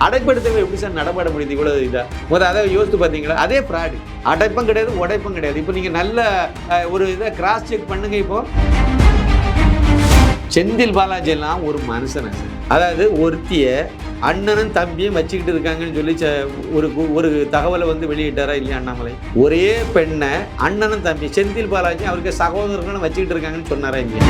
அடைப்படுத்தவங்க எப்படி சார் நடமாட முடியுது இவ்வளவு இதா? முதல் அதை யோசித்து பார்த்தீங்களா? அதே ஃப்ராடு அடைப்பும் கிடையாது உடைப்பும் கிடையாது. இப்போ நீங்கள் நல்ல ஒரு இதை கிராஸ் செக் பண்ணுங்க இப்போ. செந்தில் பாலாஜி எல்லாம் ஒரு மனுஷனை அதாவது ஒருத்திய அண்ணனும் தம்பியும் வச்சுக்கிட்டு இருக்காங்கன்னு சொல்லி ச- ஒரு ஒரு தகவலை வந்து வெளியிட்டாரா இல்லையா அண்ணாமலை? ஒரே பெண்ணை அண்ணனும் தம்பி செந்தில் பாலாஜி அவருக்கு சகோதரர்களும் வச்சுக்கிட்டு இருக்காங்கன்னு சொன்னாரா இல்லையா?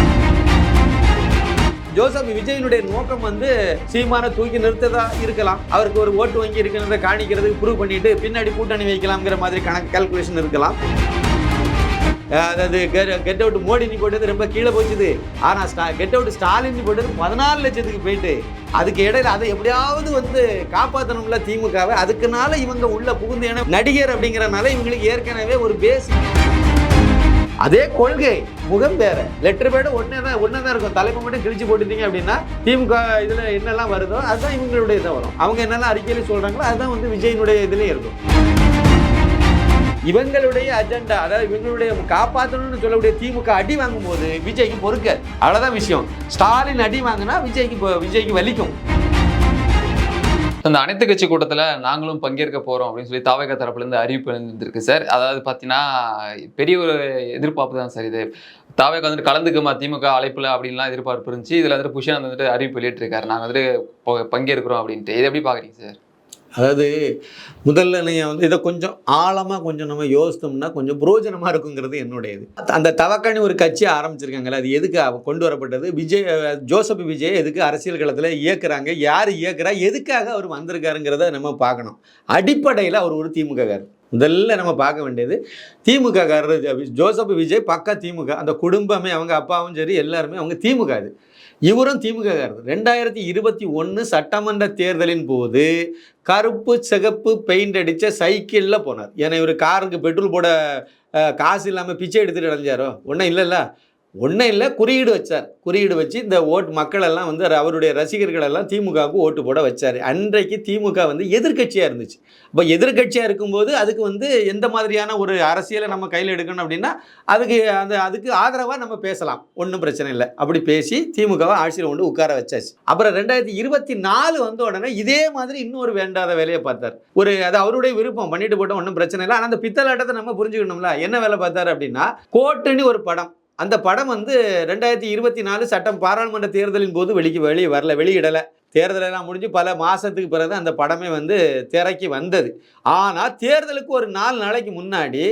ஜோசப் விஜயனுடைய நோக்கம் வந்து சீமான தூக்கி நிறுத்ததா இருக்கலாம். அவருக்கு ஒரு ஓட்டு வங்கி இருக்கிறத காணிக்கிறதுக்கு ப்ரூவ் பண்ணிட்டு பின்னாடி கூட்டணி வைக்கலாம்ங்கிற மாதிரி கணக்கு கால்குலேஷன் இருக்கலாம். அதாவது கெட் அவுட் மோடி போட்டது ரொம்ப கீழே போச்சுது. ஆனால் ஸ்டா கெட் அவுட் ஸ்டாலின் நீ போட்டது பதினாலு லட்சத்துக்கு போயிட்டு. அதுக்கு இடையில அதை எப்படியாவது வந்து காப்பாற்றணும்ல திமுகவை. அதுக்குனால இவங்க உள்ள புகுந்து ஏன்னா நடிகர் அப்படிங்கிறனால இவங்களுக்கு ஏற்கனவே ஒரு பேஸ் அதே கொள்கை முகம் வேற. லெட்டர் பேடு ஒன்னே தான் ஒன்னே தான் இருக்கும். தலைப்பு மட்டும் கிழிச்சு போட்டுட்டீங்க அப்படின்னா திமுக இதுல என்னெல்லாம் வருதோ அதுதான் இவங்களுடைய இதாக வரும். அவங்க என்னெல்லாம் அறிக்கையில சொல்றாங்களோ அதுதான் வந்து விஜயனுடைய இதுலயே இருக்கும். இவங்களுடைய அஜெண்டா அதாவது இவங்களுடைய காப்பாற்றணும்னு சொல்லக்கூடிய திமுக அடி வாங்கும்போது விஜய்க்கு பொறுக்க அவ்வளோதான் விஷயம். ஸ்டாலின் அடி வாங்கினா விஜய்க்கு விஜய்க்கு வலிக்கும். அந்த அனைத்து கட்சி கூட்டத்தில் நாங்களும் பங்கேற்க போகிறோம் அப்படின்னு சொல்லி தாவக தரப்புலேருந்து அறிவிப்பு இருந்திருக்கு சார். அதாவது பார்த்தீங்கன்னா பெரிய ஒரு எதிர்பார்ப்பு தான் சார் இது. தாவேக வந்துட்டு கலந்துக்குமா திமுக அழைப்பில் அப்படின்லாம் எதிர்பார்ப்பு இருந்துச்சு. இதில் வந்துட்டு புஷன் வந்துட்டு அறிவிப்பு வெளியிட்டிருக்காரு. நாங்கள் வந்துட்டு பங்கேற்கிறோம் அப்படின்ட்டு. இதை எப்படி பார்க்குறீங்க சார்? அதாவது முதல்ல நீங்கள் வந்து இதை கொஞ்சம் ஆழமாக கொஞ்சம் நம்ம யோசித்தோம்னா கொஞ்சம் புரோஜனமாக இருக்குங்கிறது என்னுடையது. அந்த தவக்கணி ஒரு கட்சி ஆரம்பிச்சிருக்காங்கல்ல அது எதுக்கு கொண்டு வரப்பட்டது? விஜய் ஜோசப் விஜய் எதுக்கு அரசியல் களத்தில் இயக்குறாங்க? யார் இயக்குறா? எதுக்காக அவர் வந்திருக்காருங்கிறத நம்ம பார்க்கணும். அடிப்படையில் அவர் ஒரு திமுககாரர். முதல்ல நம்ம பார்க்க வேண்டியது திமுககாரர் ஜோசப் விஜய் பக்கா திமுக. அந்த குடும்பமே அவங்க அப்பாவும் சரி எல்லாருமே அவங்க திமுக அது. இவரும் திமுக காரர் ரெண்டாயிரத்தி இருபத்தி ஒன்று சட்டமன்ற தேர்தலின் போது கருப்பு சிகப்பு பெயிண்ட் அடித்த சைக்கிளில் போனார். ஏன்னா இவர் காருக்கு பெட்ரோல் போட காசு இல்லாமல் பிச்சை எடுத்துகிட்டு அடைஞ்சாரோ? ஒன்றும் இல்லைல்ல. ஒன்றும் இல்லை குறியீடு வச்சார். குறியீடு வச்சு இந்த ஓட்டு மக்கள் எல்லாம் வந்து அவருடைய ரசிகர்கள் எல்லாம் திமுகவுக்கு ஓட்டு போட வச்சார். அன்றைக்கு திமுக வந்து எதிர்க்கட்சியாக இருந்துச்சு. இப்போ எதிர்க்கட்சியாக இருக்கும்போது அதுக்கு வந்து எந்த மாதிரியான ஒரு அரசியலை நம்ம கையில் எடுக்கணும் அப்படின்னா அதுக்கு அந்த அதுக்கு ஆதரவாக நம்ம பேசலாம். ஒன்றும் பிரச்சனை இல்லை. அப்படி பேசி திமுகவை ஆட்சியில் கொண்டு உட்கார வச்சாச்சு. அப்புறம் ரெண்டாயிரத்தி இருபத்தி நாலு வந்த உடனே இதே மாதிரி இன்னொரு வேண்டாத வேலையை பார்த்தார். ஒரு அது அவருடைய விருப்பம். பண்ணிட்டு போட்டோம் ஒன்றும் பிரச்சனை இல்லை. ஆனால் அந்த பித்தலாட்டத்தை நம்ம புரிஞ்சுக்கணும்ல. என்ன வேலை பார்த்தாரு அப்படின்னா கோட்டுன்னு ஒரு படம். அந்த படம் வந்து ரெண்டாயிரத்தி இருபத்தி நாலு சட்டம் பாராளுமன்ற தேர்தலின் போது வெளிக்கு வெளியே வரல வெளியிடலை. தேர்தலெல்லாம் முடிஞ்சு பல மாதத்துக்கு பிறகு அந்த படமே வந்து திரைக்கு வந்தது. ஆனால் தேர்தலுக்கு ஒரு நாலு நாளைக்கு முன்னாடி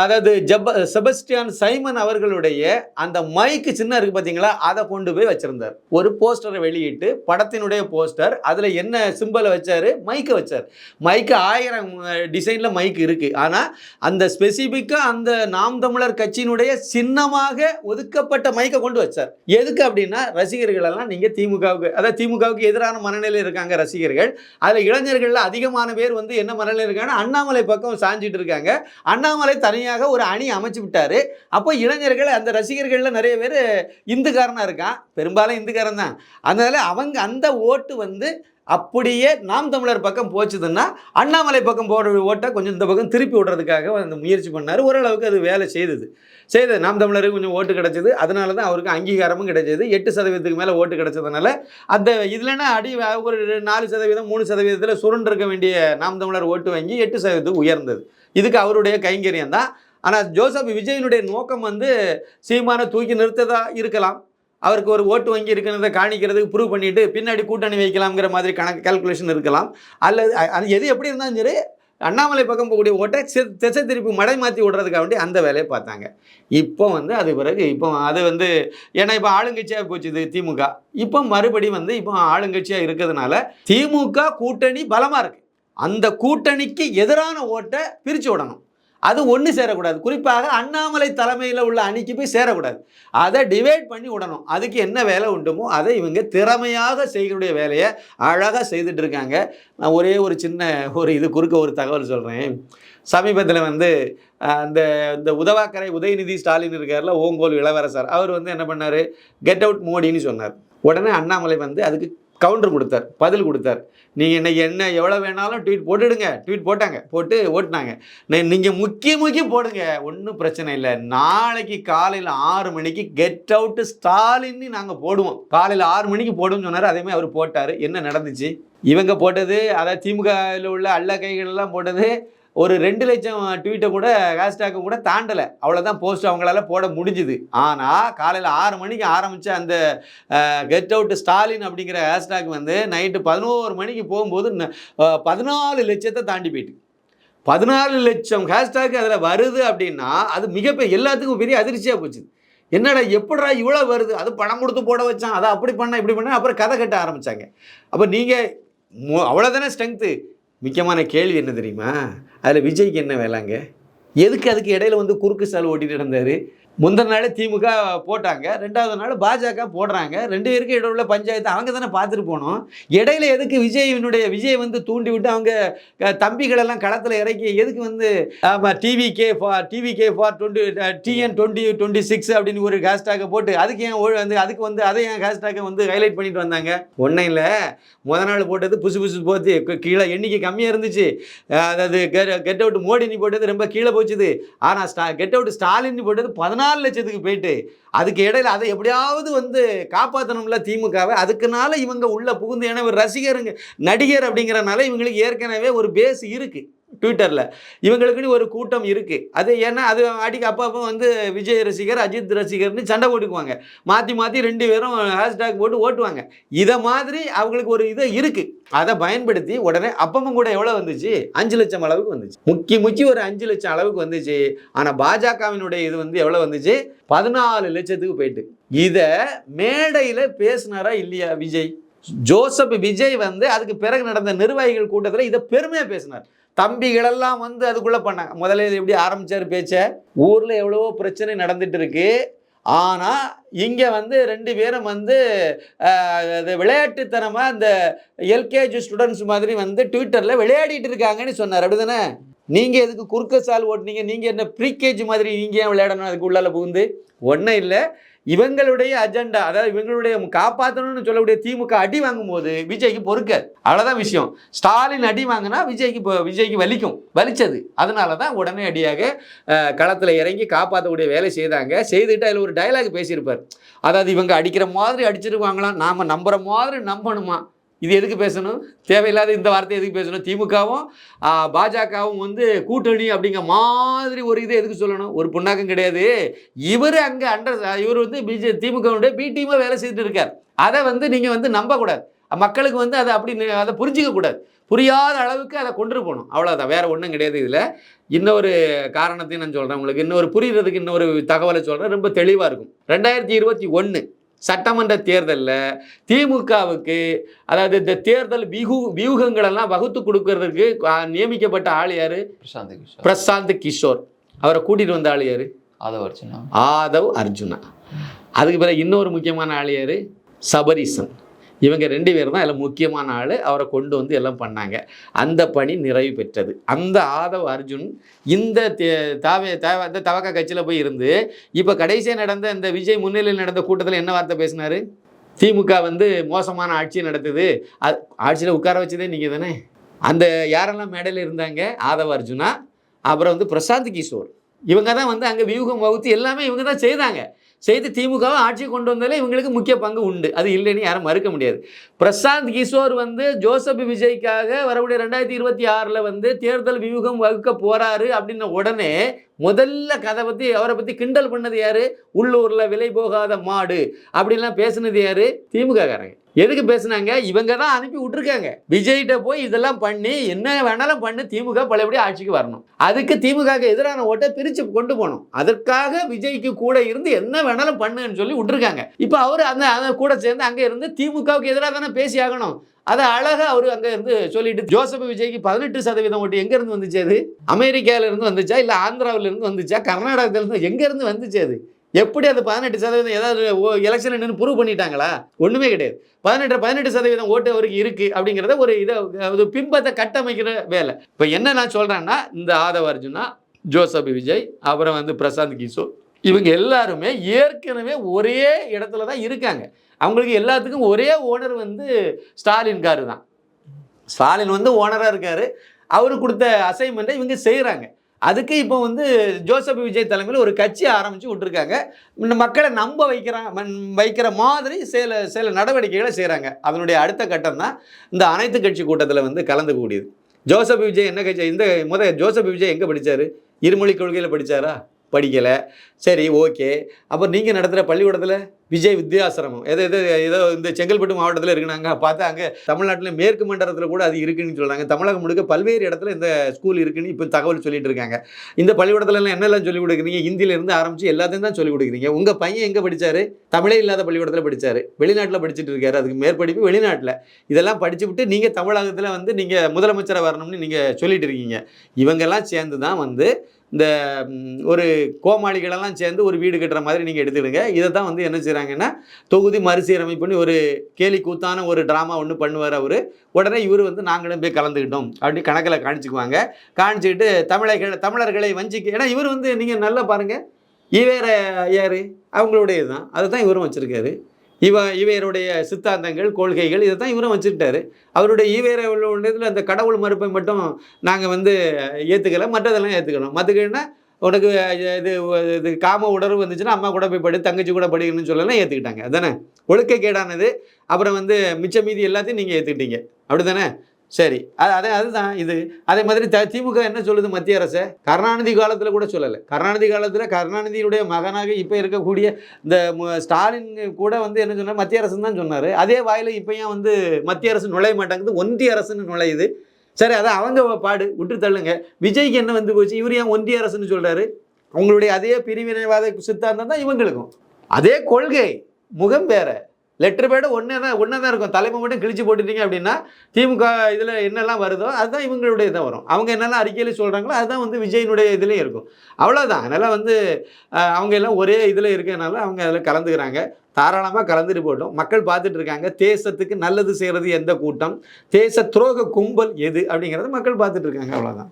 அதாவது ஜப்ப செபஸ்டியான் சைமன் அவர்களுடைய அந்த மைக்கு சின்ன இருக்கு பார்த்தீங்களா அதை கொண்டு போய் வச்சிருந்தார். ஒரு போஸ்டரை வெளியிட்டு படத்தினுடைய போஸ்டர் அதில் என்ன சிம்பலை வச்சார்? மைக்கை வச்சார். மைக்கு ஆயிரம் டிசைனில் மைக் இருக்குது ஆனால் அந்த ஸ்பெசிஃபிக்காக அந்த நாம் தமிழர் கட்சியினுடைய சின்னமாக ஒதுக்கப்பட்ட மைக்கை கொண்டு வச்சார். எதுக்கு அப்படின்னா ரசிகர்களெல்லாம் நீங்கள் திமுகவுக்கு அதாவது திமுகவுக்கு எதிரான மனநிலையில் இருக்காங்க ரசிகர்கள். அதில் இளைஞர்களில் அதிகமான பேர் வந்து என்ன மனநிலையில் இருக்காங்கன்னா அண்ணாமலை பக்கம் சாஞ்சிட்டு இருக்காங்க. அண்ணாமலை தனி தனியாக ஒரு அணி அமைச்சு விட்டாரு. அப்போ இளைஞர்கள் அந்த ரசிகர்களில் நிறைய பேர் இந்துக்காரனாக இருக்கான். பெரும்பாலும் இந்துக்காரன் தான் அதனால அவங்க அந்த ஓட்டு வந்து அப்படியே நாம் தமிழர் பக்கம் போச்சுதுன்னா அண்ணாமலை பக்கம் போடுற ஓட்டை கொஞ்சம் இந்த பக்கம் திருப்பி விடுறதுக்காக அந்த முயற்சி பண்ணார். ஓரளவுக்கு அது வேலை செய்தது. செய்தது. நாம் தமிழருக்கு கொஞ்சம் ஓட்டு கிடைச்சது. அதனால தான் அவருக்கு அங்கீகாரமும் கிடைச்சது. எட்டு சதவீதத்துக்கு மேலே ஓட்டு கிடைச்சதுனால அந்த இதுலன்னா அடி ஒரு நாலு சதவீதம் மூணு சதவீதத்தில் சுருண்டிருக்க வேண்டிய நாம் தமிழர் ஓட்டு வாங்கி எட்டு சதவீதத்துக்கு உயர்ந்தது. இதுக்கு அவருடைய கைங்கரியம் தான். ஆனால் ஜோசப் விஜயனுடைய நோக்கம் வந்து சீமான தூக்கி நிறுத்ததாக இருக்கலாம். அவருக்கு ஒரு ஓட்டு வங்கி இருக்கிறத காணிக்கிறதுக்கு ப்ரூவ் பண்ணிவிட்டு பின்னாடி கூட்டணி வைக்கலாம்ங்கிற மாதிரி கணக்கு கால்குலேஷன் இருக்கலாம். அல்லது அது எது எப்படி இருந்தாலும் சரி அண்ணாமலை பக்கம் போகக்கூடிய ஓட்டை சி- திசை திருப்பி மடை மாற்றி விடுறதுக்காக வேண்டி அந்த வேலையை பார்த்தாங்க. இப்போ வந்து அது பிறகு இப்போ அது வந்து ஏன்னா இப்போ ஆளுங்கட்சியாக போச்சு இது திமுக. இப்போ மறுபடி வந்து இப்போ ஆளுங்கட்சியாக இருக்கிறதுனால திமுக கூட்டணி பலமாக இருக்குது அந்த கூட்டணிக்கு எதிரான ஓட்டை பிரித்து விடணும். அது ஒன்று சேரக்கூடாது. குறிப்பாக அண்ணாமலை தலைமையில் உள்ள அணிக்கு போய் சேரக்கூடாது. அதை டிவைட் பண்ணி விடணும். அதுக்கு என்ன வேலை உண்டுமோ அதை இவங்க திறமையாக செய்யக்கூடிய வேலையை அழகாக செய்துட்டு இருக்காங்க நான் ஒரே ஒரு சின்ன ஒரு இது குறுக்க ஒரு தகவல் சொல்கிறேன் சமீபத்தில் வந்து அந்த இந்த உதவாக்கரை உதயநிதி ஸ்டாலின் இருக்கார்ல ஓங்கோல் இளவரசர் அவர் வந்து என்ன பண்ணார்? கெட் அவுட் மோடின்னு சொன்னார். உடனே அண்ணாமலை வந்து அதுக்கு கவுண்டர் கொடுத்தார் பதில் கொடுத்தார். நீங்கள் இன்றைக்கி என்ன எவ்வளோ வேணாலும் ட்வீட் போட்டுடுங்க. ட்வீட் போட்டாங்க. போட்டு ஓட்டுனாங்க. நீங்கள் முக்கிய முக்கிய போடுங்க. ஒன்றும் பிரச்சனை இல்லை. நாளைக்கு காலையில் ஆறு மணிக்கு கெட் அவுட்டு ஸ்டாலின்னு நாங்கள் போடுவோம். காலையில் ஆறு மணிக்கு போடுவோம்னு சொன்னார். அதேமாதிரி அவர் போட்டார். என்ன நடந்துச்சு? இவங்க போட்டது அதாவது திமுகவில் உள்ள அல்ல கைகள் எல்லாம் போட்டது ஒரு ரெண்டு லட்சம் ட்வீட்டை கூட ஹேஷ்டேக்கை கூட தாண்டலை. அவ்வளோதான் போஸ்ட் அவங்களால போட முடிஞ்சுது. ஆனால் காலையில் ஆறு மணிக்கு ஆரம்பித்த அந்த கெட் அவுட் ஸ்டாலின் அப்படிங்கிற ஹேஷ்டேக் வந்து நைட்டு பதினோரு மணிக்கு போகும்போது பதினாலு லட்சத்தை தாண்டி போயிட்டு. பதினாலு லட்சம் ஹேஷ்டேக் அதில் வருது அப்படின்னா அது மிகப்பெரிய எல்லாத்துக்கும் பெரிய அதிர்ச்சியாக போச்சு. என்னடா எப்படா இவ்வளோ வருது? அது பணம் கொடுத்து போட வச்சான். அதை அப்படி பண்ண இப்படி பண்ண அப்புறம் கதை கட்ட ஆரம்பித்தாங்க அப்போ நீங்கள் அவ்வளோதானே ஸ்ட்ரென்த்து முக்கியமான கேள்வி என்ன தெரியுமா? அதில் விஜய்க்கு என்ன வேலைங்க? எதுக்கு அதுக்கு இடையில வந்து குறுக்கு சால் ஓட்டிகிட்டு நடந்தார்? முந்தின நாள் திமுக போட்டாங்க. ரெண்டாவது நாள் பாஜக போடுறாங்க. ரெண்டு பேருக்கும் இடையில உள்ள பஞ்சாயத்து அவங்க தானே பார்த்துட்டு போனோம் இடையில எதுக்கு விஜயினுடைய விஜய் வந்து தூண்டி விட்டு அவங்க தம்பிகளெல்லாம் களத்தில் இறக்கி எதுக்கு வந்து TV K for TVK for twenty TN twenty twenty six அப்படின்னு ஒரு ஹேஷ்டாகை போட்டு அதுக்கு ஏன் வந்து அதுக்கு வந்து அதை ஏன் ஹேஷ்டாகை வந்து ஹைலைட் பண்ணிட்டு வந்தாங்க? ஒன்றும் இல்லை. முத நாள் போட்டது புசு புசு போச்சு. கீழே எண்ணிக்கை கம்மியாக இருந்துச்சு. அதாவது கெட் அவுட் மோடினி போட்டது ரொம்ப கீழே போச்சுது. ஆனால் ஸ்டா கெட் அவுட் ஸ்டாலின் போட்டது பதினாலு லட்சத்துக்கு போயிட்டு அதுக்கு இடையில அதை எப்படியாவது வந்து காப்பாற்றணும்ல திமுகவை. அதுக்குனால இவங்க உள்ள புகுந்து ஏன்னா ரசிகருங்க நடிகர் அப்படிங்கிறனால இவங்களுக்கு ஏற்கனவே ஒரு பேஸ் இருக்குது ட்விட்டரில் இவங்களுக்குன்னு ஒரு கூட்டம் இருக்குது அது ஏன்னா அது அடிக்க அப்பப்போ வந்து விஜய் ரசிகர் அஜித் ரசிகர்னு சண்டை போட்டுக்குவாங்க. மாற்றி மாற்றி ரெண்டு பேரும் ஹேஷ்டாக் போட்டு ஓட்டுவாங்க. இதை மாதிரி அவங்களுக்கு ஒரு இது இருக்குது அதை பயன்படுத்தி உடனே அப்பமும் கூட எவ்வளோ வந்துச்சு? அஞ்சு லட்சம் அளவுக்கு வந்துச்சு. முக்கி முக்கி ஒரு அஞ்சு லட்சம் அளவுக்கு வந்துச்சு. ஆனால் பாஜகவினுடைய இது வந்து எவ்வளோ வந்துச்சு? பதினாலு லட்சத்துக்கு போயிட்டு. இதை மேடையில் பேசினாரா இல்லையா விஜய்? ஜோசப் விஜய் வந்து அதுக்கு பிறகு நடந்த நிர்வாகிகள் கூட்டத்தில் இதை பெருமையாக பேசினார். தம்பிகளெல்லாம் வந்து அதுக்குள்ளே பண்ணாங்க. முதல்ல எப்படி ஆரம்பிச்சார் பேச்சை? ஊரில் எவ்வளவோ பிரச்சனை நடந்துட்டு இருக்கு. ஆனால் இங்கே வந்து ரெண்டு பேரும் வந்து அது விளையாட்டுத்தனமாக இந்த எல்கேஜி ஸ்டூடெண்ட்ஸ் மாதிரி வந்து ட்விட்டரில் விளையாடிட்டு இருக்காங்கன்னு சொன்னார். அப்படிதானே? நீங்கள் எதுக்கு குறுக்க சால் ஓட்டுனீங்க? நீங்கள் என்ன ப்ரீகேஜி மாதிரி நீங்கள் ஏன் விளையாடணும்? அதுக்கு உள்ளால் புகுந்து. ஒன்றும் இல்லை. இவங்களுடைய அஜெண்டா அதாவது இவங்களுடைய காப்பாற்றணும்னு சொல்லக்கூடிய திமுக அடி வாங்கும்போது விஜய்க்கு பொறுக்காது. அவ்வளோதான் விஷயம். ஸ்டாலின் அடி வாங்கினா விஜய்க்கு இப்போ விஜய்க்கு வலிக்கும். வலிச்சது. அதனால தான் உடனே அடியாக களத்தில் இறங்கி காப்பாற்றக்கூடிய வேலை செய்தாங்க. செய்துட்டு அதில் ஒரு டயலாக் பேசியிருப்பார். அதாவது இவங்க அடிக்கிற மாதிரி அடிச்சிருவாங்களாம். நாம் நம்புகிற மாதிரி நம்பணுமா? இது எதுக்கு பேசணும்? தேவையில்லாத இந்த வார்த்தை எதுக்கு பேசணும்? திமுகவும் பாஜகவும் வந்து கூட்டணி அப்படிங்கிற மாதிரி ஒரு இது எதுக்கு சொல்லணும்? ஒரு புண்ணாக்கம் கிடையாது. இவர் அங்கே அண்டர் இவர் வந்து பிஜே திமுகவுடைய பி டீமாக வேலை செய்துட்டு இருக்கார். அதை வந்து நீங்கள் வந்து நம்பக்கூடாது. மக்களுக்கு வந்து அதை அப்படி அதை புரிஞ்சிக்க கூடாது புரியாத அளவுக்கு அதை கொண்டு போகணும். அவ்வளோதான் வேறு ஒன்றும் கிடையாது இதில். இன்னொரு காரணத்தையும் நான் சொல்கிறேன் உங்களுக்கு. இன்னொரு புரியுறதுக்கு இன்னொரு தகவலை சொல்கிறேன் ரொம்ப தெளிவாக இருக்கும். ரெண்டாயிரத்தி இருபத்தி ஒன்று சட்டமன்ற தேர்தலில் திமுகவுக்கு அதாவது இந்த தேர்தல் வியூ வியூகங்களெல்லாம் வகுத்து கொடுக்கறதுக்கு நியமிக்கப்பட்ட ஆள் யார்? பிரசாந்த் கிஷோர். பிரசாந்த் கிஷோர். அவரை கூட்டிகிட்டு வந்த ஆள் யார்? ஆதவ அர்ச்சனா ஆதவ் அர்ஜுனா. அதுக்கு பிறகு இன்னொரு முக்கியமான ஆள் யார்? சபரீசன். இவங்க ரெண்டு பேர் தான் எல்லாம் முக்கியமான ஆள். அவரை கொண்டு வந்து எல்லாம் பண்ணாங்க. அந்த பணி நிறைவு பெற்றது. அந்த ஆதவ் அர்ஜுன் இந்த தே- தாவே தேவ இந்த தவக்க கட்சியில் போய் இருந்து இப்போ கடைசியாக நடந்த இந்த விஜய் முன்னிலையில் நடந்த கூட்டத்தில் என்ன வார்த்தை பேசினாரு? திமுக வந்து மோசமான ஆட்சி நடத்துது. அது ஆட்சியில் உட்கார வச்சதே நீங்கள் தானே? அந்த யாரெல்லாம் மேடையில் இருந்தாங்க? ஆதவ அர்ஜுனா அப்புறம் வந்து பிரசாந்த் கிஷோர். இவங்க தான் வந்து அங்கே வியூகம் வகுத்து எல்லாமே இவங்க தான் செய்தாங்க. செய்து திமுகவை ஆட்சி கொண்டு வந்தாலே இவங்களுக்கு முக்கிய பங்கு உண்டு. அது இல்லைன்னு யாரும் மறுக்க முடியாது. பிரசாந்த் கிஷோர் வந்து ஜோசப் விஜய்க்காக வரக்கூடிய ரெண்டாயிரத்தி இருபத்தி ஆறில் வந்து தேர்தல் வியூகம் வகுக்க போறாரு அப்படின்ன உடனே முதல்ல கதை பற்றி அவரை பற்றி கிண்டல் பண்ணது யார்? உள்ளூரில் விலை போகாத மாடு. அப்படின்லாம் பேசுனது யார்? திமுக காரங்க எதுக்கு பேசுனாங்க? இவங்க தான் அனுப்பி விட்டுருக்காங்க. விஜய்கிட்ட போய் இதெல்லாம் பண்ணி என்ன வேணாலும் பண்ணி திமுக பழையபடி ஆட்சிக்கு வரணும். அதுக்கு திமுக எதிரான ஓட்டை பிரித்து கொண்டு போகணும். அதற்காக விஜய்க்கு கூட இருந்து என்ன வேணாலும் பண்ணுன்னு சொல்லி விட்டுருக்காங்க. இப்போ அவர் அந்த அந்த கூட சேர்ந்து அங்கே இருந்து திமுகவுக்கு எதிராக தானே பேசி ஆகணும். அதை அழகாக அவர் அங்கே இருந்து சொல்லிட்டு ஜோசப் விஜய்க்கு பதினெட்டு சதவீதம் ஓட்டு எங்கேருந்து வந்துச்சு அது? அமெரிக்காவிலேருந்து வந்துச்சா? இல்லை ஆந்திராவில இருந்து வந்துச்சா? கர்நாடகத்திலேருந்து எங்கேருந்து வந்துச்சு அது? எப்படி அந்த பதினெட்டு சதவீதம் ஏதாவது எலெக்ஷன் நின்று ப்ரூவ் பண்ணிட்டாங்களா? ஒன்றுமே கிடையாது. பதினெட்டு பதினெட்டு சதவீதம் ஓட்டு அவருக்கு இருக்கு அப்படிங்கிறத ஒரு இதை ஒரு பிம்பத்தை கட்டமைக்கிற வேலை. இப்போ என்ன நான் சொல்கிறேன்னா இந்த ஆதவ அர்ஜுனா ஜோசப் விஜய் அப்புறம் வந்து பிரசாந்த் கிஷோர் இவங்க எல்லாருமே ஏற்கனவே ஒரே இடத்துல தான் இருக்காங்க. அவங்களுக்கு எல்லாத்துக்கும் ஒரே ஓனர் வந்து ஸ்டாலின் காரு தான். ஸ்டாலின் வந்து ஓனராக இருக்காரு. அவர் கொடுத்த அசைன்மெண்ட்டை இவங்க செய்கிறாங்க அதுக்கு இப்போ வந்து ஜோசப் விஜய் தலைமையில் ஒரு கட்சி ஆரம்பித்து விட்டுருக்காங்க. இந்த மக்களை நம்ப வைக்கிறாங்க வைக்கிற மாதிரி சில சில நடவடிக்கைகளை செய்கிறாங்க அதனுடைய அடுத்த கட்டம் தான் இந்த அனைத்து கட்சி கூட்டத்தில் வந்து கலந்துக்கூடியது ஜோசப் விஜய் என்ன கட்சி இந்த முத ஜோசப் விஜய் எங்கே படித்தார் இருமொழி கொள்கையில் படிச்சாரா? படிக்கலை. சரி ஓகே. அப்புறம் நீங்கள் நடத்துகிற பள்ளிக்கூடத்தில் விஜய் வித்யாசிரமம் எதோ எது ஏதோ இந்த செங்கல்பட்டு மாவட்டத்தில் இருக்குனாங்க பார்த்தா அங்கே தமிழ்நாட்டில் மேற்கு மண்டலத்தில் கூட அது இருக்குன்னு சொல்கிறாங்க தமிழகம் முழுக்க பல்வேறு இடத்துல இந்த ஸ்கூல் இருக்குன்னு இப்போ தகவல் சொல்லிட்டு இருக்காங்க. இந்த பள்ளிக்கூடத்துலலாம் என்னெல்லாம் சொல்லிக் கொடுக்குறீங்க? ஹிந்தியிலேருந்து ஆரம்பித்து எல்லாத்தையும் தான் சொல்லிக் கொடுக்குறீங்க. உங்கள் பையன் எங்கே படித்தார் தமிழே இல்லாத பள்ளிக்கூடத்தில் படித்தார் வெளிநாட்டில் படிச்சுட்டு இருக்காரு. அதுக்கு மேற்படிப்பு வெளிநாட்டில். இதெல்லாம் படிச்சு விட்டு நீங்கள் தமிழகத்தில் வந்து நீங்கள் முதலமைச்சராக வரணும்னு நீங்கள் சொல்லிட்டு இருக்கீங்க. இவங்கெல்லாம் சேர்ந்து தான் வந்து இந்த ஒரு கோமாளிகளெல்லாம் சேர்ந்து ஒரு வீடு கட்டுற மாதிரி நீங்கள் எடுத்துடுங்க இதை தான் வந்து என்ன செய்கிறாங்கன்னா தொகுதி மறுசீரமைப்பு பண்ணி ஒரு கேலி கூத்தான ஒரு ட்ராமா ஒன்று பண்ணுவார் அவர். உடனே இவர் வந்து நாங்களும் போய் கலந்துக்கிட்டோம். அப்படி கணக்கில் காணிச்சிக்குவாங்க. காணிச்சிக்கிட்டு தமிழர்கள் தமிழர்களை வஞ்சிக்க ஏன்னா இவர் வந்து நீங்கள் நல்லா பாருங்கள் இவேர யார்? அவங்களுடைய தான் அதை தான் இவரும் வச்சுருக்காரு. இவ இவருடைய சித்தாந்தங்கள் கொள்கைகள் இதை தான் இவரும் வச்சுக்கிட்டாரு. அவருடைய ஈவேர உள்ளதில் அந்த கடவுள் மறுப்பை மட்டும் நாங்கள் வந்து ஏற்றுக்கலை மற்றதெல்லாம் ஏற்றுக்கணும் மற்றுக்கன்னா உனக்கு இது இது காம உணர்வு வந்துச்சுன்னா அம்மா கூட போய் படி தங்கச்சி கூட படிக்கணும்னு சொல்லலாம் ஏற்றுக்கிட்டாங்க அதானே? ஒழுக்கக்கேடானது அப்புறம் வந்து மிச்ச மீதி எல்லாத்தையும் நீங்கள் ஏற்றுக்கிட்டீங்க அப்படி தானே சரி அது அதே அதுதான் இது. அதே மாதிரி த திமுக என்ன சொல்லுது மத்திய அரசு? கருணாநிதி காலத்தில் கூட சொல்லலை. கருணாநிதி காலத்தில் கருணாநிதியுடைய மகனாக இப்போ இருக்கக்கூடிய இந்த ஸ்டாலின் கூட வந்து என்ன சொன்னார்? மத்திய அரசுன்னு தான் சொன்னார். அதே வாயில் இப்போ ஏன் வந்து மத்திய அரசு நுழைய மாட்டேங்குது. ஒன்றிய அரசுன்னு நுழையுது. சரி அதை அவங்க பாடு விட்டு தள்ளுங்க. விஜய்க்கு என்ன வந்து போச்சு? இவர் ஏன் ஒன்றிய அரசுன்னு சொல்கிறாரு அவங்களுடைய அதே பிரிவினைவாத சித்தாந்தம் தான் இவங்களுக்கும். அதே கொள்கை முகம் வேற. லெட்டர் பேடு ஒன்றே தான் ஒன்றே தான் இருக்கும். தலைமை மட்டும் கிழிச்சு போட்டுட்டீங்க அப்படின்னா திமுக இதில் என்னெல்லாம் வருதோ அதுதான் இவங்களுடைய இதான் வரும். அவங்க என்னெல்லாம் அறிக்கையில் சொல்கிறாங்களோ அதுதான் வந்து விஜயினுடைய இதுலேயும் இருக்கும். அவ்வளோதான் அதனால் வந்து அவங்க எல்லாம் ஒரே இதில் இருக்கனால அவங்க அதில் கலந்துக்கிறாங்க. தாராளமாக கலந்துட்டு போட்டோம். மக்கள் பார்த்துட்டு இருக்காங்க. தேசத்துக்கு நல்லது செய்கிறது எந்த கூட்டம்? தேச துரோக கும்பல் எது அப்படிங்கிறத மக்கள் பார்த்துட்டு இருக்காங்க. அவ்வளோதான்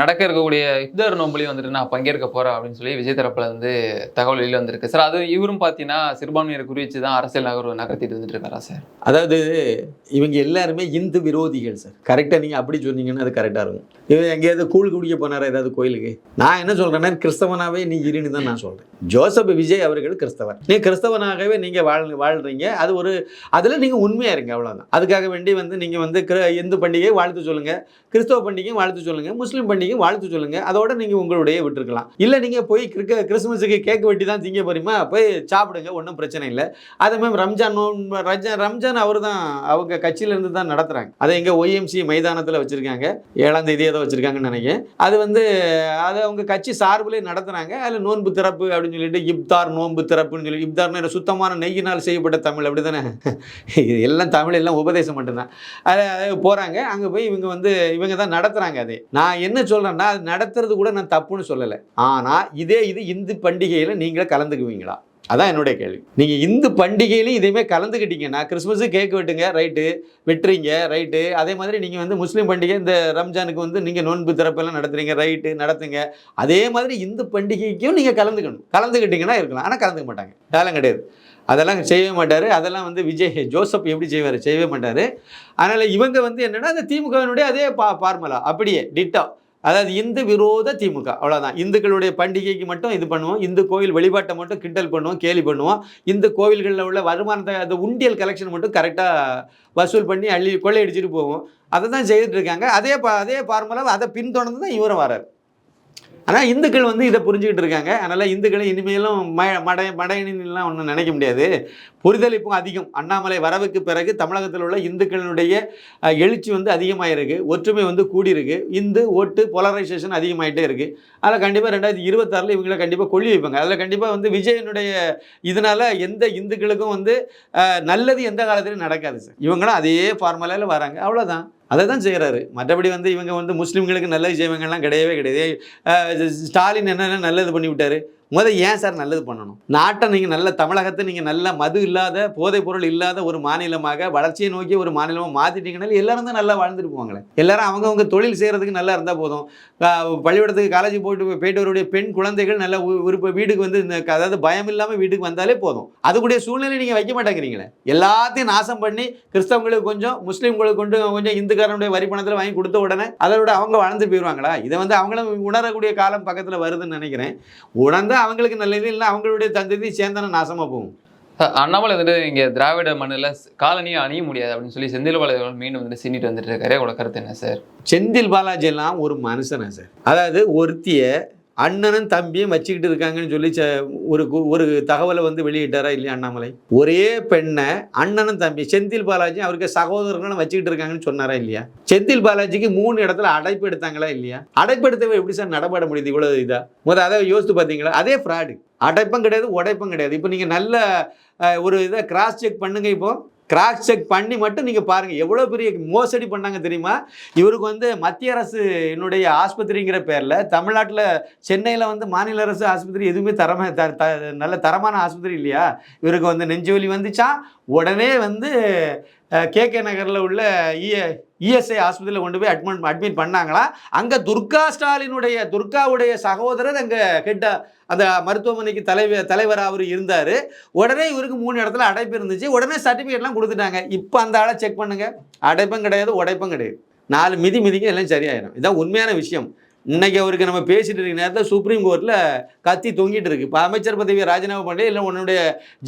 நடக்க இருக்கக்கூடிய இப்தார் நோம்பலையும் வந்துட்டு நான் பங்கேற்க போறேன் அப்படின்னு சொல்லி விஜய் தரப்புல வந்து தகவல் வெளியில் வந்திருக்கு. சார் அது இவரும் பார்த்தீங்கன்னா சிறுபான்மையரை குறித்து தான் அரசியல் நகர்வு நகர்த்திட்டு வந்துட்டு இருக்காரா சார்? அதாவது இவங்க எல்லாருமே இந்து விரோதிகள் சார். கரெக்டாக நீங்கள் அப்படி சொன்னீங்கன்னா அது கரெக்டாக இருக்கும். இவன் எங்கேயாவது கூழ் குடிக்க போனாரா ஏதாவது கோயிலுக்கு? நான் என்ன சொல்கிறேன்னா கிறிஸ்தவனாகவே நீ இருன்னு தான் நான் சொல்கிறேன் ஜோசப் விஜய் அவர்கள் கிறிஸ்தவர். நீ கிறிஸ்தவனாகவே நீங்கள் வாழ் வாழ்றீங்க. அது ஒரு அதில் நீங்கள் உண்மையாக இருங்க அவ்வளோதான் அதுக்காக வேண்டி வந்து நீங்கள் வந்து கிற இந்து பண்டிகையை வாழ்த்து சொல்லுங்கள் கிறிஸ்தவ பண்டிகையும் வாழ்த்து சொல்லுங்கள் முஸ்லீம் பண்டிகையும் வாழ்த்து சொல்லுங்கள் அதோட நீங்கள் உங்களுடைய விட்டுருக்கலாம். இல்லை நீங்கள் போய் கிறிக்க கிறிஸ்மஸுக்கு கேக் வெட்டி தான் திங்க போறீமா? போய் சாப்பிடுங்க ஒன்றும் பிரச்சனை இல்லை. அதே மாதிரி ரம்ஜான் ரம்ஜான் ரம்ஜான் அவர் தான் அவங்க கட்சியிலேருந்து தான் நடத்துகிறாங்க அதை எங்கள் ஒய்எம்சி மைதானத்தில் வச்சுருக்காங்க. ஏழாம் தேதி ஏதோ வச்சுருக்காங்கன்னு நினைக்கிறேன். அது வந்து அதை அவங்க கட்சி சார்பிலே நடத்துகிறாங்க அதில் நோன்பு திறப்பு அப்படின்னு சொல்லிட்டு இப்தார் நோன்பு திறப்புன்னு சொல்லி இப்தார்னு சுத்தமான நெய்யினால் செய்யப்பட்ட தமிழ் அப்படி தானே இது எல்லாம் தமிழ் எல்லாம் உபதேசம் மட்டும்தான். அது போகிறாங்க அங்கே போய் இவங்க வந்து இவங்க தான் நடத்துகிறாங்க அதை. நான் என்ன என்ன சொல்கிறேன்னா அது நடத்துறது கூட நான் தப்புன்னு சொல்லலை. ஆனால் இதே இது இந்து பண்டிகையில் நீங்களே கலந்துக்குவீங்களா? அதான் என்னுடைய கேள்வி. நீங்கள் இந்து பண்டிகையிலையும் இதேமே கலந்துக்கிட்டீங்கன்னா கிறிஸ்மஸு கேக் வெட்டுங்க ரைட்டு. வெட்டுறீங்க ரைட்டு. அதே மாதிரி நீங்கள் வந்து முஸ்லீம் பண்டிகை இந்த ரம்ஜானுக்கு வந்து நீங்கள் நோன்பு திறப்பெல்லாம் நடத்துறீங்க ரைட்டு நடத்துங்க. அதே மாதிரி இந்து பண்டிகைக்கும் நீங்கள் கலந்துக்கணும். கலந்துக்கிட்டீங்கன்னா இருக்கலாம். ஆனால் கலந்துக்க மாட்டாங்க. டேலம் கிடையாது. அதெல்லாம் செய்யவே மாட்டார். அதெல்லாம் வந்து விஜய் ஜோசப் எப்படி செய்வார் செய்யவே மாட்டார். அதனால் இவங்க வந்து என்னென்னா அந்த திமுகவினுடைய அதே பா ஃபார்முலா அப்படியே டிட்டோ அதாவது இந்து விரோத திமுக அவ்வளோதான் இந்துக்களுடைய பண்டிகைக்கு மட்டும் இது பண்ணுவோம். இந்து கோவில் வழிபாட்டை மட்டும் கிண்டல் பண்ணுவோம் கேலி பண்ணுவோம். இந்து கோவில்களில் உள்ள வருமானத்தை அந்த உண்டியல் கலெக்ஷன் மட்டும் கரெக்டாக வசூல் பண்ணி அள்ளி கொள்ளையடிச்சிட்டு போவோம். அதை தான் செய்துட்டு இருக்காங்க. அதே பா அதே ஃபார்முலாவை அதை பின்தொடர்ந்து தான் இவரும் வராரு ஆனால் இந்துக்கள் வந்து இதை புரிஞ்சுக்கிட்டு இருக்காங்க. அதனால் இந்துக்களை இனிமேலும் ம மடை மடையணிலாம் ஒன்றும் நினைக்க முடியாது. புரிதல் இப்போ அதிகம். அண்ணாமலை வரவுக்கு பிறகு தமிழகத்தில் உள்ள இந்துக்களினுடைய எழுச்சி வந்து அதிகமாகிருக்கு ஒற்றுமை வந்து கூடியிருக்கு. இந்து ஓட்டு போலரைசேஷன் அதிகமாயிட்டே இருக்குது அதில் கண்டிப்பாக ரெண்டாயிரத்தி இருபத்தாறில் இவங்களை கண்டிப்பாக கொள்ளி வைப்பாங்க. அதில் கண்டிப்பாக வந்து விஜயனுடைய இதனால் எந்த இந்துக்களுக்கும் வந்து நல்லது எந்த காலத்திலையும் நடக்காது சார். இவங்களும் அதே ஃபார்முலாவில் வராங்க. அவ்வளோதான் அதை தான் செய்கிறாரு மற்றபடி வந்து இவங்க வந்து முஸ்லீம்களுக்கு நல்லது செய்வங்கலாம் கிடையவே கிடையாது. ஸ்டாலின் என்னென்ன நல்லது பண்ணி விட்டாரு முதல் ஏன் சார் நல்லது பண்ணணும்? நாட்டை நீங்கள் நல்ல தமிழகத்தை நீங்கள் நல்ல மது இல்லாத போதைப் பொருள் இல்லாத ஒரு மாநிலமாக வளர்ச்சியை நோக்கி ஒரு மாநிலமாக மாற்றிட்டீங்கன்னா எல்லாரும் தான் நல்லா வாழ்ந்துட்டு போவாங்களே. எல்லாரும் அவங்கவுங்க தொழில் செய்கிறதுக்கு நல்லா இருந்தால் போதும். பள்ளிக்கூடத்துக்கு காலேஜ் போயிட்டு போயிட்டு வரக்கூடிய பெண் குழந்தைகள் நல்ல உ- விருப்ப வீட்டுக்கு வந்து இந்த அதாவது பயம் இல்லாமல் வீட்டுக்கு வந்தாலே போதும். அதுக்குடைய சூழ்நிலை நீங்கள் வைக்க மாட்டேங்கிறீங்களே. எல்லாத்தையும் நாசம் பண்ணி கிறிஸ்தவங்களுக்கு கொஞ்சம் முஸ்லீம்களுக்கு கொஞ்சம் கொஞ்சம் இந்துக்காரனுடைய வரி பணத்தில் வாங்கி கொடுத்த உடனே அதோட அவங்க வாழ்ந்து போயிடுவாங்களா இதை வந்து அவங்களும் உணரக்கூடிய காலம் பக்கத்தில் வருதுன்னு நினைக்கிறேன். உணர்ந்த அவங்களுக்கு நல்லது இல்லை அவங்களுடைய தந்ததி சேர்ந்தான நாசமாக போகும். அண்ணாமலை வந்துட்டு இங்க திராவிட மண்ணில் காலனியும் அணிய முடியாது அப்படின்னு சொல்லி செந்தில் பாலாஜி மீண்டும் வந்துட்டு சின்னிட்டு வந்துட்டு இருக்காரு. உங்களோட கருத்து என்ன சார்? செந்தில் பாலாஜி எல்லாம் ஒரு மனுஷனா சார். அதாவது ஒருத்திய அண்ணனும் தம்பியும் வச்சுக்கிட்டு இருக்காங்கன்னு சொல்லி ச- ஒரு கு- ஒரு தகவலை வந்து வெளியிட்டாரா இல்லையா அண்ணாமலை? ஒரே பெண்ணை அண்ணனும் தம்பி செந்தில் பாலாஜி அவருக்கு சகோதரர்களும் வச்சுக்கிட்டு இருக்காங்கன்னு சொன்னாரா இல்லையா? செந்தில் பாலாஜிக்கு மூணு இடத்துல அடைப்பு எடுத்தாங்களா இல்லையா? அடைப்பு எடுத்தவ எப்படி சார் நடமாட முடியுது இவ்வளவு இதா? முதல் அதை யோசித்து பார்த்தீங்களா? அதே ஃப்ராடு அடைப்பும் கிடையாது உடைப்பும் கிடையாது. இப்போ நீங்கள் நல்ல ஒரு இதை கிராஸ் செக் பண்ணுங்க இப்போ. கிராஸ் செக் பண்ணி மட்டும் நீங்கள் பாருங்கள் எவ்வளோ பெரிய மோசடி பண்ணாங்க தெரியுமா? இவருக்கு வந்து மத்திய அரசு என்னுடைய ஆஸ்பத்திரிங்கிற பேரில் தமிழ்நாட்டில் சென்னையில் வந்து மாநில அரசு ஆஸ்பத்திரி எதுவுமே தரமாக த த நல்ல தரமான ஆஸ்பத்திரி இல்லையா? இவருக்கு வந்து நெஞ்சு வலி வந்துச்சான் உடனே வந்து கே கே நகரில் உள்ள இஎ இஎஸ்ஐ ஆஸ்பத்திரியில் கொண்டு போய் அட்மிட் அட்மிட் பண்ணாங்களா? அங்கே துர்கா ஸ்டாலினுடைய துர்காவுடைய சகோதரர் அங்கே ஹெட் அந்த மருத்துவமனைக்கு தலைவர் தலைவராக அவர் இருந்தார். உடனே இவருக்கு மூணு இடத்துல அடைப்பு இருந்துச்சு. உடனே சர்டிஃபிகேட்லாம் கொடுத்துட்டாங்க. இப்போ அந்த ஆளை செக் பண்ணுங்க. அடைப்பும் கிடையாது உடைப்பும் கிடையாது. நாலு மிதி மிதிக்க எல்லாம் சரியாயிடும் இதான் உண்மையான விஷயம். இன்னைக்கு அவருக்கு நம்ம பேசிட்டு இருக்க நேரத்தில் சுப்ரீம் கோர்ட்டில் கத்தி தொங்கிட்டு இருக்கு. இப்போ அமைச்சர் பதவியை ராஜினாமா பண்ணல இல்லை உன்னுடைய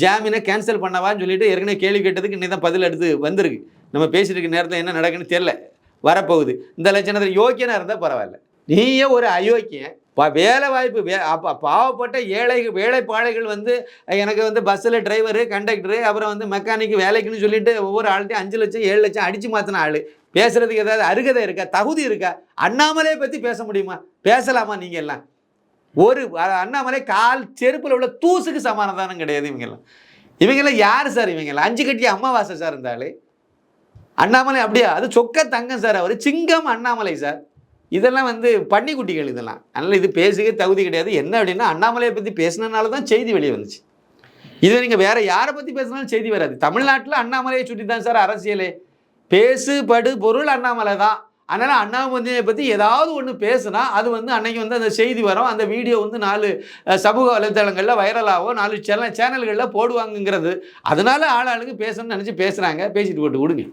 ஜாமீனை கேன்சல் பண்ணவான்னு சொல்லிட்டு ஏற்கனவே கேள்வி கேட்டதுக்கு இன்னும் தான் பதில் எடுத்து வந்திருக்கு. நம்ம பேசிட்டு இருக்க நேரத்தில் என்ன நடக்குன்னு தெரில வரப்போகுது. இந்த லட்சணத்தில் யோக்கியனாக இருந்தால் பரவாயில்ல. நீயே ஒரு அயோக்கியன். இப்போ வேலை வாய்ப்பு வே அப்போ பாவப்பட்ட ஏழை வேலைப்பாளைகள் வந்து எனக்கு வந்து பஸ்ஸில் டிரைவரு கண்டக்டரு அப்புறம் வந்து மெக்கானிக் வேலைக்குன்னு சொல்லிட்டு ஒவ்வொரு ஆள்கிட்டையும் அஞ்சு லட்சம் ஏழு லட்சம் அடித்து மாற்றின ஆள். பேசுறதுக்கு ஏதாவது அருகதை இருக்கா? தகுதி இருக்கா? அண்ணாமலையை பற்றி பேச முடியுமா? பேசலாமா நீங்கள் எல்லாம்? ஒரு அண்ணாமலை கால் செருப்பில் உள்ள தூசுக்கு சமானதானம் கிடையாது இவங்கெல்லாம் இவங்கெல்லாம் யார் சார் இவங்கெல்லாம் அஞ்சு கட்டி அம்மாவாசை சார் இருந்தாலே. அண்ணாமலை அப்படியா? அது சொக்க தங்கம் சார் அவர். சிங்கம் அண்ணாமலை சார். இதெல்லாம் வந்து பன்னிக்குட்டிகள் இதெல்லாம். அதனால் இது பேசுக தகுதி கிடையாது. என்ன அப்படின்னா அண்ணாமலையை பற்றி பேசினனால தான் செய்தி வெளியே வந்துச்சு. இது நீங்கள் வேறு யாரை பற்றி பேசினாலும் செய்தி வராது. தமிழ்நாட்டில் அண்ணாமலையை சுற்றி தான் சார் அரசியலே. பேசு படு பொருள் அண்ணாமலை தான் அதனால் அண்ணாமலையை பற்றி ஏதாவது ஒன்று பேசுனா அது வந்து அன்னைக்கு வந்து அந்த செய்தி வரும். அந்த வீடியோ வந்து நாலு சமூக வலைத்தளங்களில் வைரலாகவோ நாலு சேனல் சேனல்களில் போடுவாங்கங்கிறது. அதனால ஆளாளுக்கு பேசணும்னு நினச்சி பேசுகிறாங்க பேசிட்டு போட்டு விடுங்க.